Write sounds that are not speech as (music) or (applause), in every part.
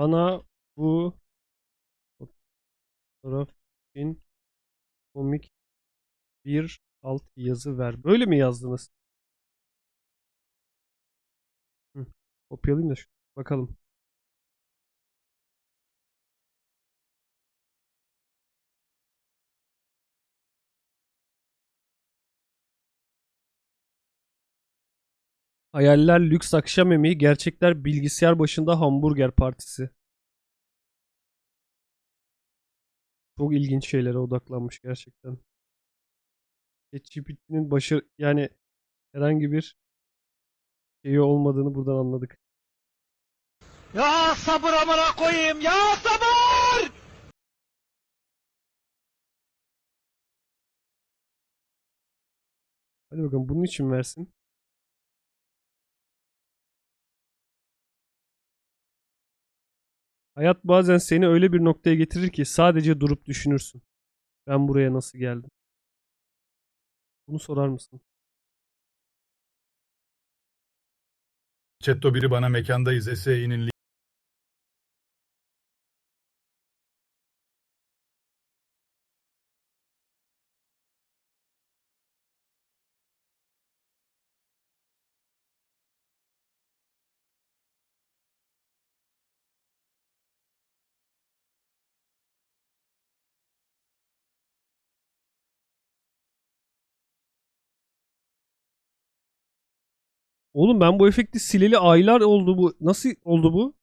Bana bu fotoğraf için komik bir alt yazı ver. Böyle mi yazdınız? Hı. Kopyalayayım da şu. Bakalım. Hayaller lüks akşam yemeği, gerçekler bilgisayar başında hamburger partisi. Çok ilginç şeylere odaklanmış gerçekten. ChatGPT'nin başı yani herhangi bir şeyi olmadığını buradan anladık. Ya sabır amına koyayım ya sabır! Hadi bakalım bunun için versin. Hayat bazen seni öyle bir noktaya getirir ki sadece durup düşünürsün. Ben buraya nasıl geldim? Bunu sorar mısın? Chatto biri bana mekandayız SE'nin Oğlum ben bu efekti sileli aylar oldu bu. Nasıl oldu bu?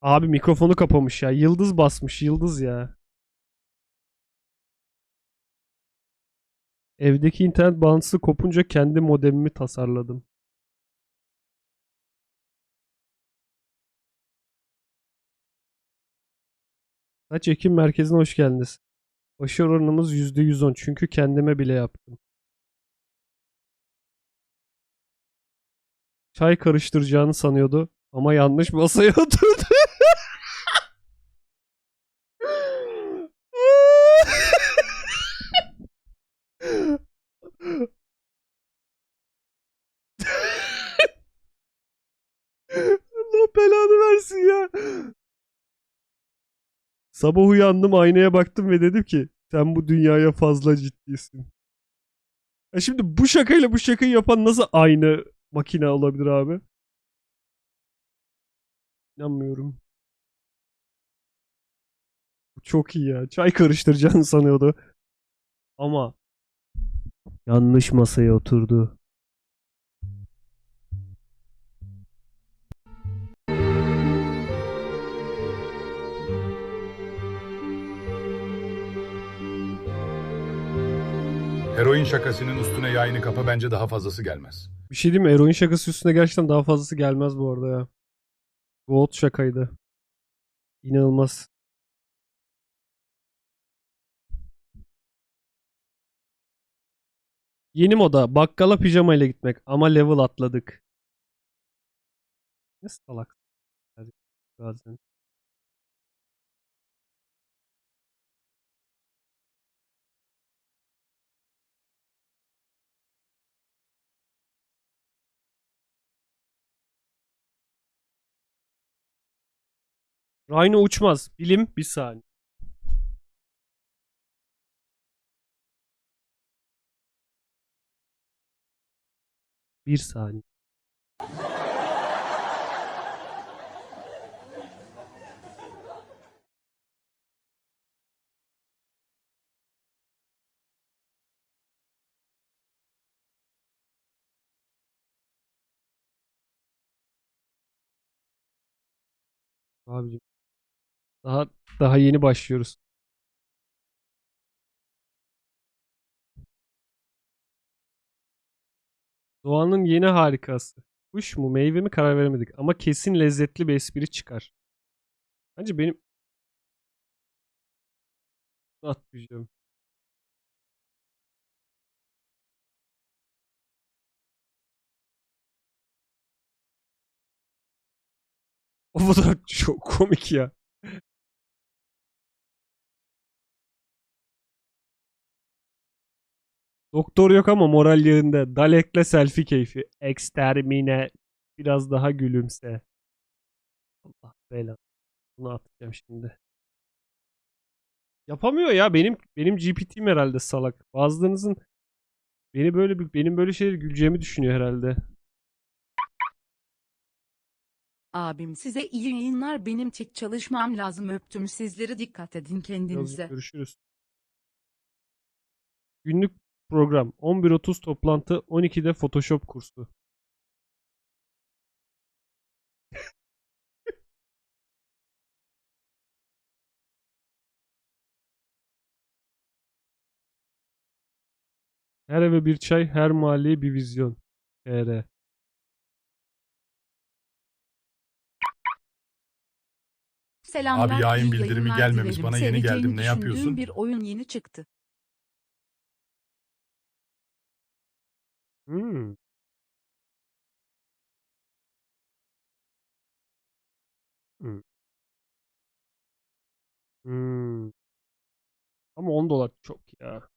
Abi mikrofonu kapamış ya. Yıldız basmış. Yıldız ya. Evdeki internet bağlantısı kopunca kendi modemimi tasarladım. Saç ekim merkezine hoş geldiniz. Başarı oranımız %110 çünkü kendime bile yaptım. Çay karıştıracağını sanıyordu ama yanlış masaya (laughs) oturdu. Allah belanı versin ya. Sabah uyandım aynaya baktım ve dedim ki sen bu dünyaya fazla ciddisin. Ya şimdi bu şakayla bu şakayı yapan nasıl aynı makine olabilir abi? İnanmıyorum. Bu Çok iyi ya. Çay karıştıracağını sanıyordu. Ama yanlış masaya oturdu. Heroin şakasının üstüne yayını kapa bence daha fazlası gelmez. Bir şey diyeyim mi? Eroin şakası üstüne gerçekten daha fazlası gelmez bu arada ya. Gold şakaydı. İnanılmaz. Yeni moda. Bakkala pijama ile gitmek. Ama level atladık. Ne salak. Bazen. Rhino uçmaz. Bilim bir saniye. Bir saniye. Abicim. Daha daha yeni başlıyoruz. Doğanın yeni harikası. Kuş mu meyve mi karar veremedik ama kesin lezzetli bir espri çıkar. Bence benim atmayacağım. (laughs) O fotoğraf çok komik ya. Doktor yok ama moral yerinde. Dalek'le selfie keyfi. Extermine. Biraz daha gülümse. Allah bela. Bunu atacağım şimdi. Yapamıyor ya. Benim benim GPT'm herhalde salak. Bazılarınızın beni böyle benim böyle şeyleri güleceğimi düşünüyor herhalde. Abim size iyi yayınlar benim tek çalışmam lazım öptüm sizleri dikkat edin kendinize. görüşürüz. Günlük program 11.30 toplantı 12'de Photoshop kursu. (laughs) Her eve bir çay, her mahalleye bir vizyon. TR. Selamlar Abi yayın bildirimi gelmemiş, bana yeni geldim, ne yapıyorsun? bir oyun yeni çıktı. Hmm. Hmm. Hmm. Ama 10 dolar çok ya.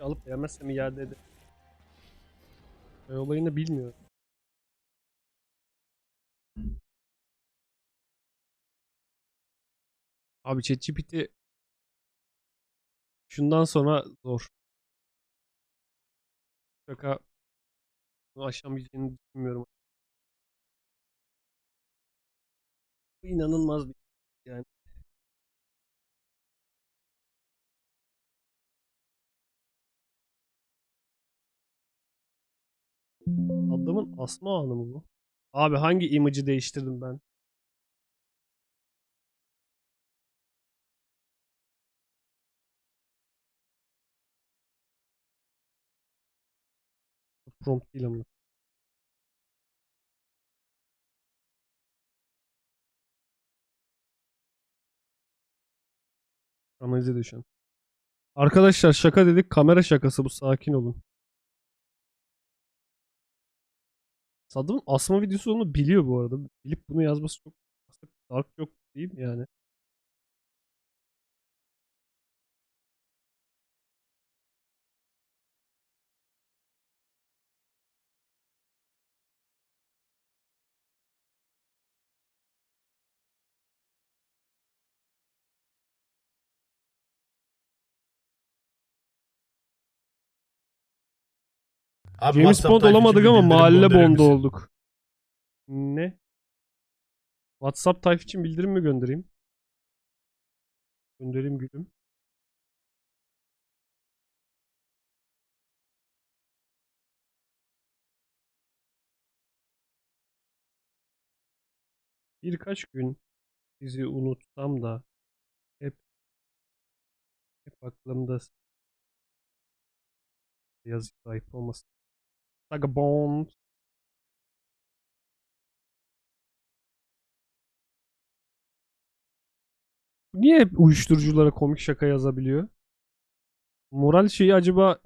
Alıp beğenmezsem iade ederim. Olayını bilmiyorum. Abi ChatGPT şundan sonra zor. Şaka bunu aşamayacağını düşünmüyorum. Bu inanılmaz bir yani. Adamın asma anı mı bu? Abi hangi image'ı değiştirdim ben? Prompt değil ama. Analiz ediyor şu an. Arkadaşlar şaka dedik. Kamera şakası bu. Sakin olun. Saddam'ın asma videosu onu biliyor bu arada. Bilip bunu yazması çok dark yok değil yani? Abi James WhatsApp Bond tayfa olamadık bir ama bildirim mahalle gönderir Bond'u misin? olduk. Ne? WhatsApp tayf için bildirim mi göndereyim? Göndereyim gülüm. Birkaç gün sizi unutsam da hep hep aklımda yazık ayıp olmasın. Saga Bond. Niye hep uyuşturuculara komik şaka yazabiliyor? Moral şeyi acaba...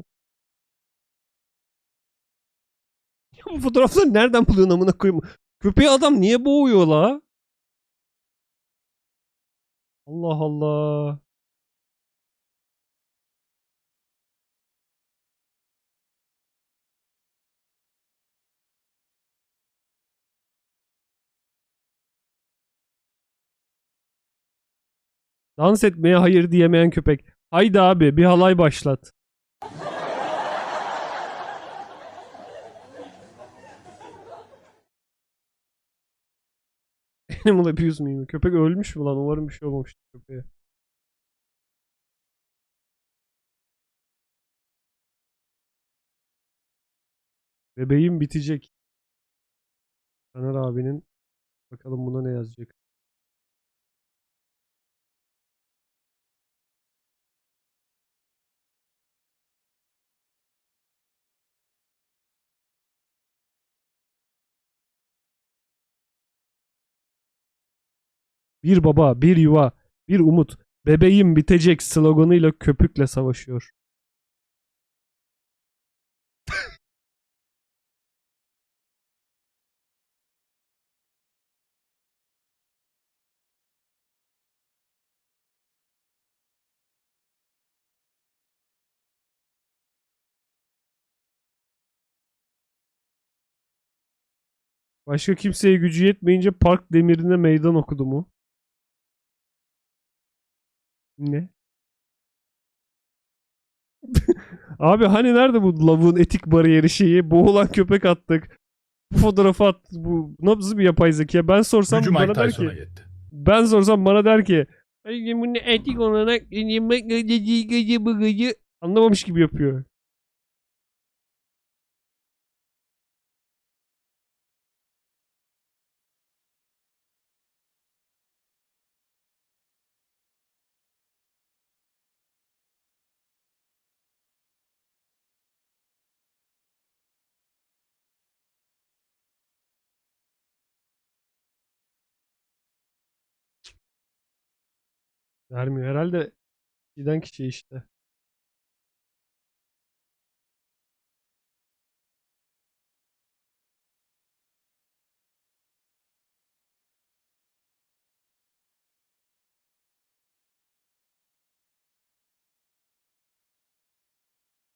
Ya (laughs) bu fotoğrafları nereden buluyorsun amına koyayım? Köpeği adam niye boğuyor la? Allah Allah. Dans etmeye hayır diyemeyen köpek. Haydi abi bir halay başlat. (laughs) Animal abuse miyim? Köpek ölmüş mü lan? Umarım bir şey olmamıştır köpeğe. Bebeğim bitecek. Taner abinin bakalım buna ne yazacak. Bir baba, bir yuva, bir umut, bebeğim bitecek sloganıyla köpükle savaşıyor. Başka kimseye gücü yetmeyince park demirine meydan okudu mu? Ne? Abi hani nerede bu lavuğun etik bariyeri şeyi? Boğulan köpek attık. Bu fotoğrafı attık. Bu nasıl bir yapay zeka? Ben sorsam Gücü Mike bana der Tyson'a ki. yetti. Ben sorsam bana der ki. "Ay, Bunu etik olarak yemek gıcı gıcı bıgıcı." anlamamış gibi yapıyor. Vermiyor. Herhalde giden kişi işte.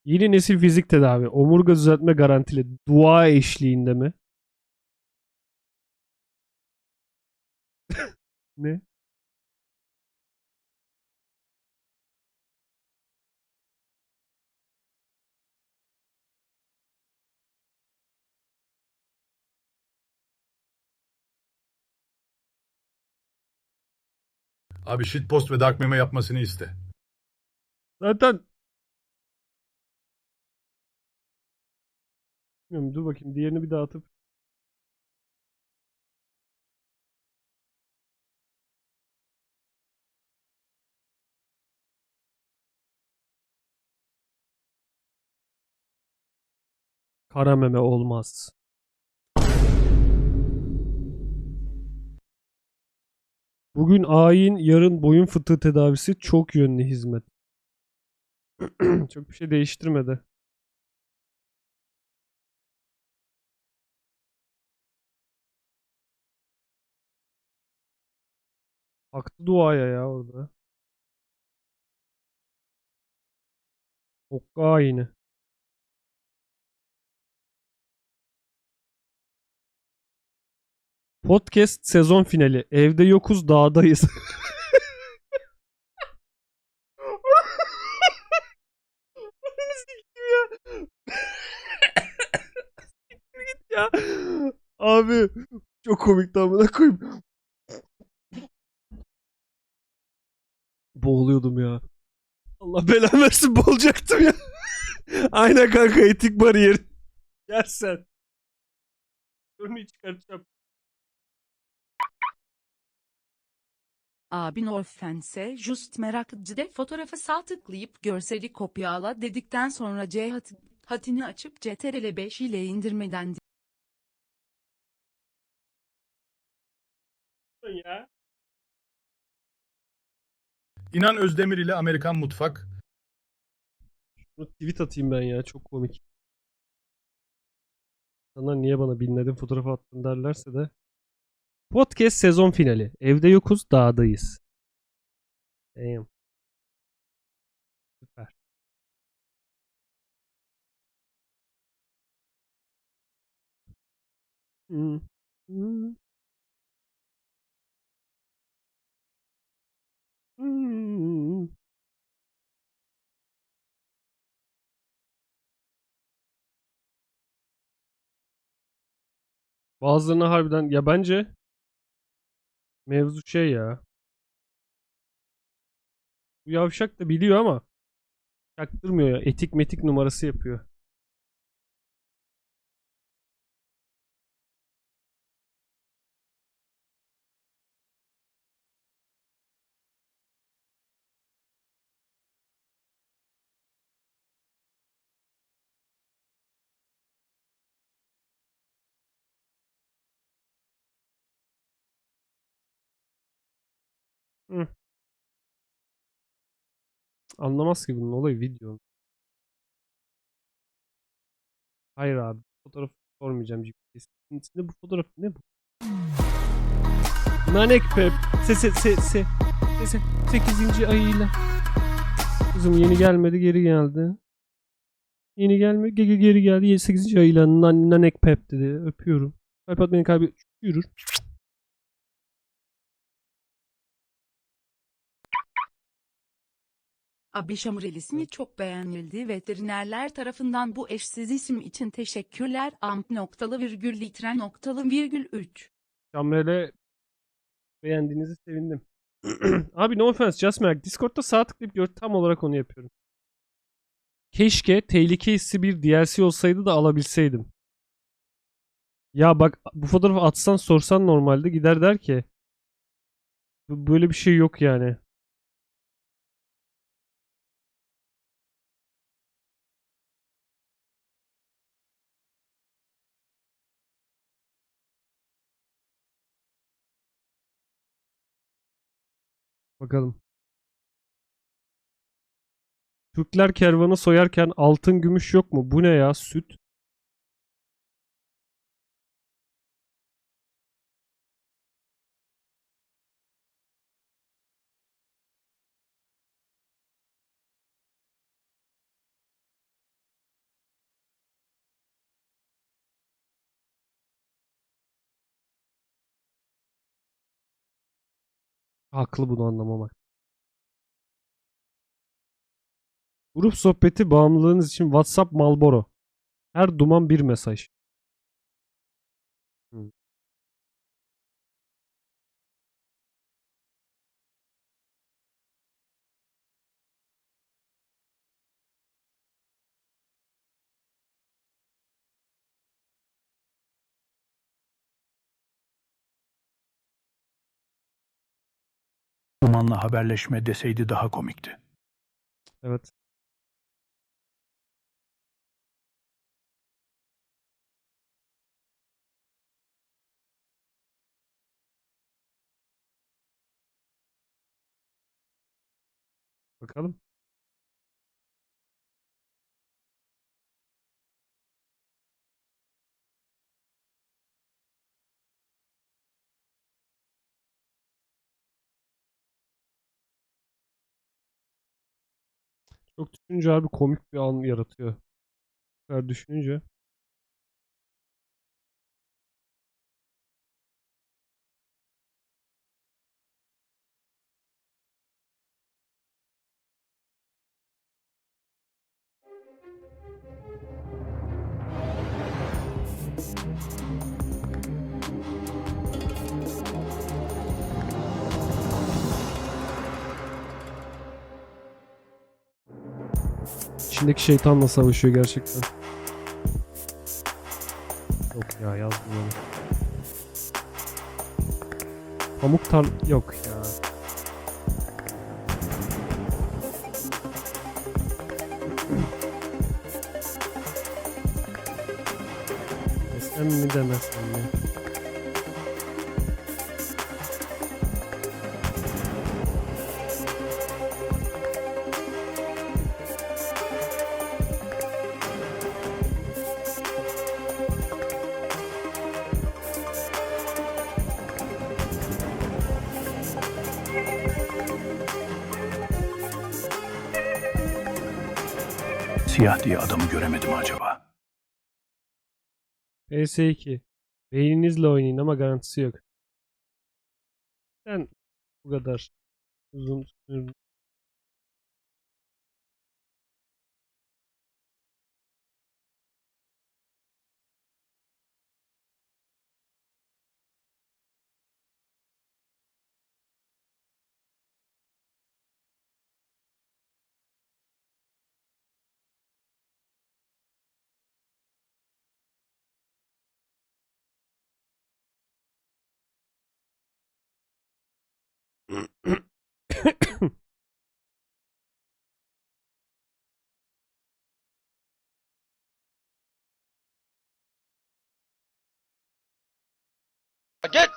Yeni nesil fizik tedavi. Omurga düzeltme garantili. Dua eşliğinde mi? (laughs) ne? Abi shitpost ve dark meme yapmasını iste. Zaten Bilmiyorum, dur bakayım diğerini bir daha atıp Kara meme olmaz. Bugün ayin, yarın boyun fıtığı tedavisi çok yönlü hizmet. (clears throat) Çok bir şey değiştirmedi. Hakkı duaya ya orada. Okka ayini. Podcast sezon finali. Evde yokuz, dağdayız. ya. (laughs) Abi çok komik amına koyayım. Boğuluyordum ya. Allah belanı versin boğulacaktım ya. (laughs) Aynen kanka etik bariyer. Gel sen. Önünü çıkartacağım. Abi no offense, just meraklıcı fotoğrafı sağ tıklayıp görseli kopyala dedikten sonra C hat hatini açıp CTRL 5 ile indirmeden Ya. İnan Özdemir ile Amerikan Mutfak. Bunu tweet atayım ben ya çok komik. Sana niye bana binledin fotoğrafı attın derlerse de. Podcast sezon finali. Evde yokuz dağdayız. Damn. Süper. Hmm. Hmm. Hmm. Bazılarına harbiden ya bence mevzu şey ya. Bu yavşak da biliyor ama çaktırmıyor ya. Etik metik numarası yapıyor. Anlamaz ki bunun olayı video. Hayır abi. Fotoğraf sormayacağım GPS'in içinde bu fotoğraf ne bu? Nanek Pep. Se se se se. Se se. 8. ayıyla. Kızım yeni gelmedi geri geldi. Yeni gelme ge- ge- geri geldi 8. ayıyla nan- Nanek Pep dedi. Öpüyorum. Kalp atmayan kalbi yürür. Abişamur ismi çok beğenildi. Veterinerler tarafından bu eşsiz isim için teşekkürler. Amp noktalı virgül litre noktalı virgül 3. Kamrele beğendiğinizi sevindim. (clears throat) Abi no offense just merak. Discord'da sağ tıklayıp gör tam olarak onu yapıyorum. Keşke tehlike hissi bir DLC olsaydı da alabilseydim. Ya bak bu fotoğrafı atsan sorsan normalde gider der ki "Bu- böyle bir şey yok yani. Bakalım. Türkler kervanı soyarken altın gümüş yok mu? Bu ne ya? Süt. Haklı bunu anlamamak. Grup sohbeti bağımlılığınız için WhatsApp Marlboro. Her duman bir mesaj. Dumanla haberleşme deseydi daha komikti. Evet. Bakalım. Çok düşününce abi komik bir an yaratıyor. Kadar düşününce. İçindeki şeytanla savaşıyor gerçekten. Yok ya yazmıyorum. Pamuk tar... Yok ya. Desem mi demesem mi? PS2. Beyninizle oynayın ama garantisi yok. Ben bu kadar uzun Get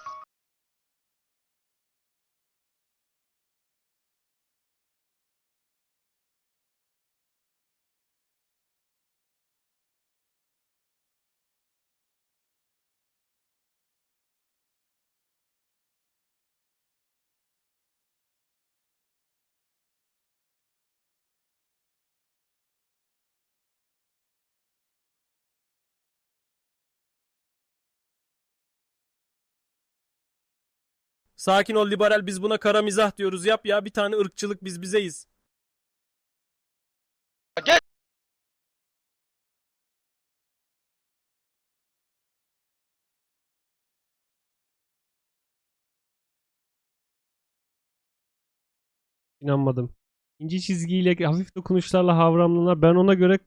Sakin ol liberal biz buna kara mizah diyoruz. Yap ya bir tane ırkçılık biz bizeyiz. İnanmadım. İnce çizgiyle hafif dokunuşlarla havramlanar. Ben ona göre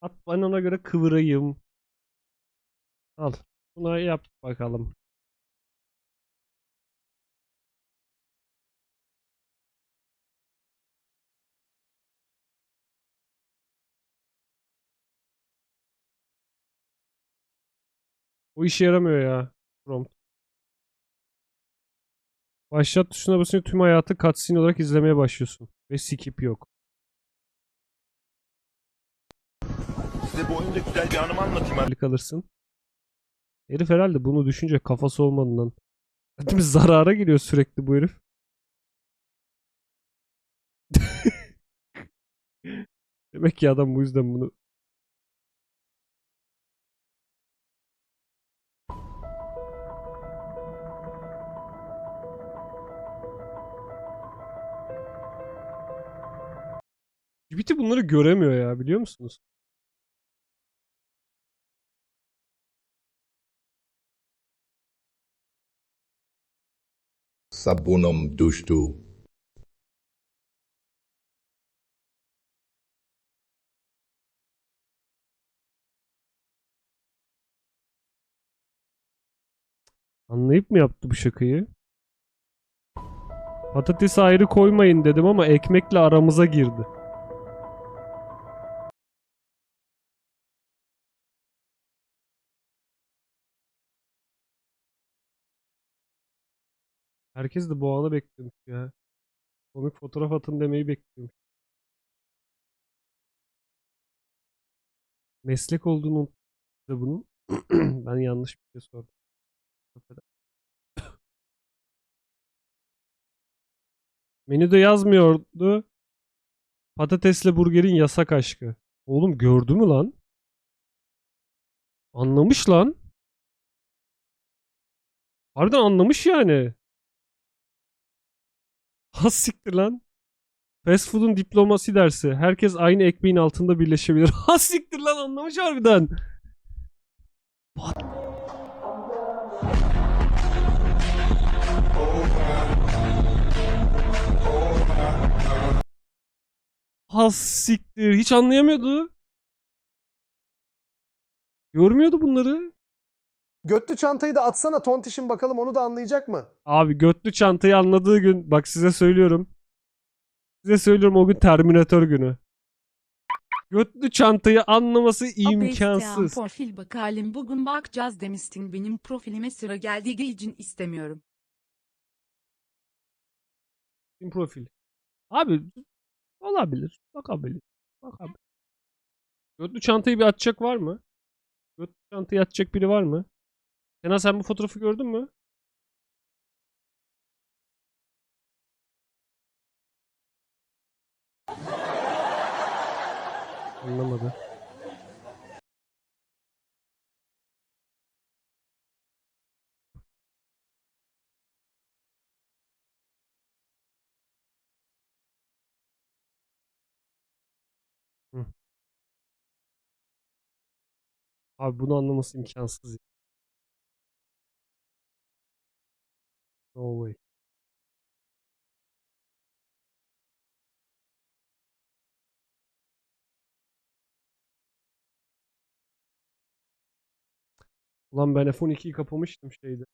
at ben ona göre kıvırayım. Al. Buna yap bakalım. Bu işe yaramıyor ya. Prompt. Başlat tuşuna basınca tüm hayatı cutscene olarak izlemeye başlıyorsun. Ve skip yok. Size bu oyunda güzel bir anımı anlatayım. Hali kalırsın. Herif herhalde bunu düşünce kafası olmadığından. (laughs) Mi? Zarara giriyor sürekli bu herif. (laughs) Demek ki adam bu yüzden bunu GPT bunları göremiyor ya biliyor musunuz? Sabunum düştü. Anlayıp mı yaptı bu şakayı? Patatesi ayrı koymayın dedim ama ekmekle aramıza girdi. Herkes de bu anı bekliyormuş ya. Komik fotoğraf atın demeyi bekliyormuş. Meslek olduğunu unuttum bunun. (clears throat) ben yanlış bir şey sordum. (coughs) Menüde yazmıyordu. Patatesle burgerin yasak aşkı. Oğlum gördü mü lan? Anlamış lan. Harbiden anlamış yani. Has siktir lan. Fast food'un diplomasi dersi. Herkes aynı ekmeğin altında birleşebilir. (laughs) Has siktir lan anlamış harbiden. Has siktir. Hiç anlayamıyordu. Görmüyordu bunları. Götlü çantayı da atsana tontişin bakalım onu da anlayacak mı? Abi götlü çantayı anladığı gün bak size söylüyorum. Size söylüyorum o gün Terminator günü. Götlü çantayı anlaması imkansız. profil bakalım bugün bakacağız demiştin benim profilime sıra geldiği için istemiyorum. Kim profil? Abi olabilir. Bakabilir. Bakabilir. Götlü çantayı bir atacak var mı? Götlü çantayı atacak biri var mı? Kenan sen bu fotoğrafı gördün mü? Anlamadı. Abi bunu anlaması imkansız. ya. No way. Ulan ben F12'yi kapamıştım şeyde.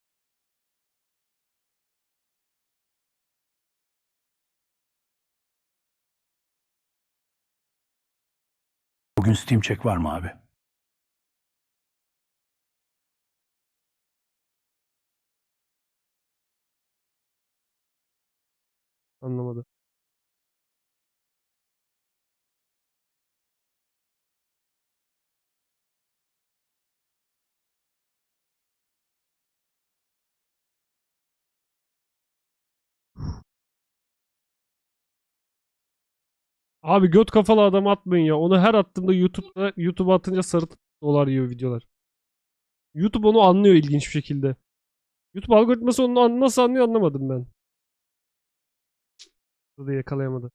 Bugün Steam Check var mı abi? Anlamadı. Abi göt kafalı adam atmayın ya. Onu her attığımda YouTube'da YouTube'a atınca sarı dolar yiyor videolar. YouTube onu anlıyor ilginç bir şekilde. YouTube algoritması onu nasıl anlıyor anlamadım ben. Burada yakalayamadı.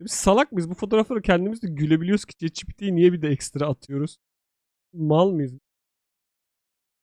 Biz salak mıyız? Bu fotoğrafları kendimiz de gülebiliyoruz ki ChatGPT'yi niye bir de ekstra atıyoruz? Mal mıyız?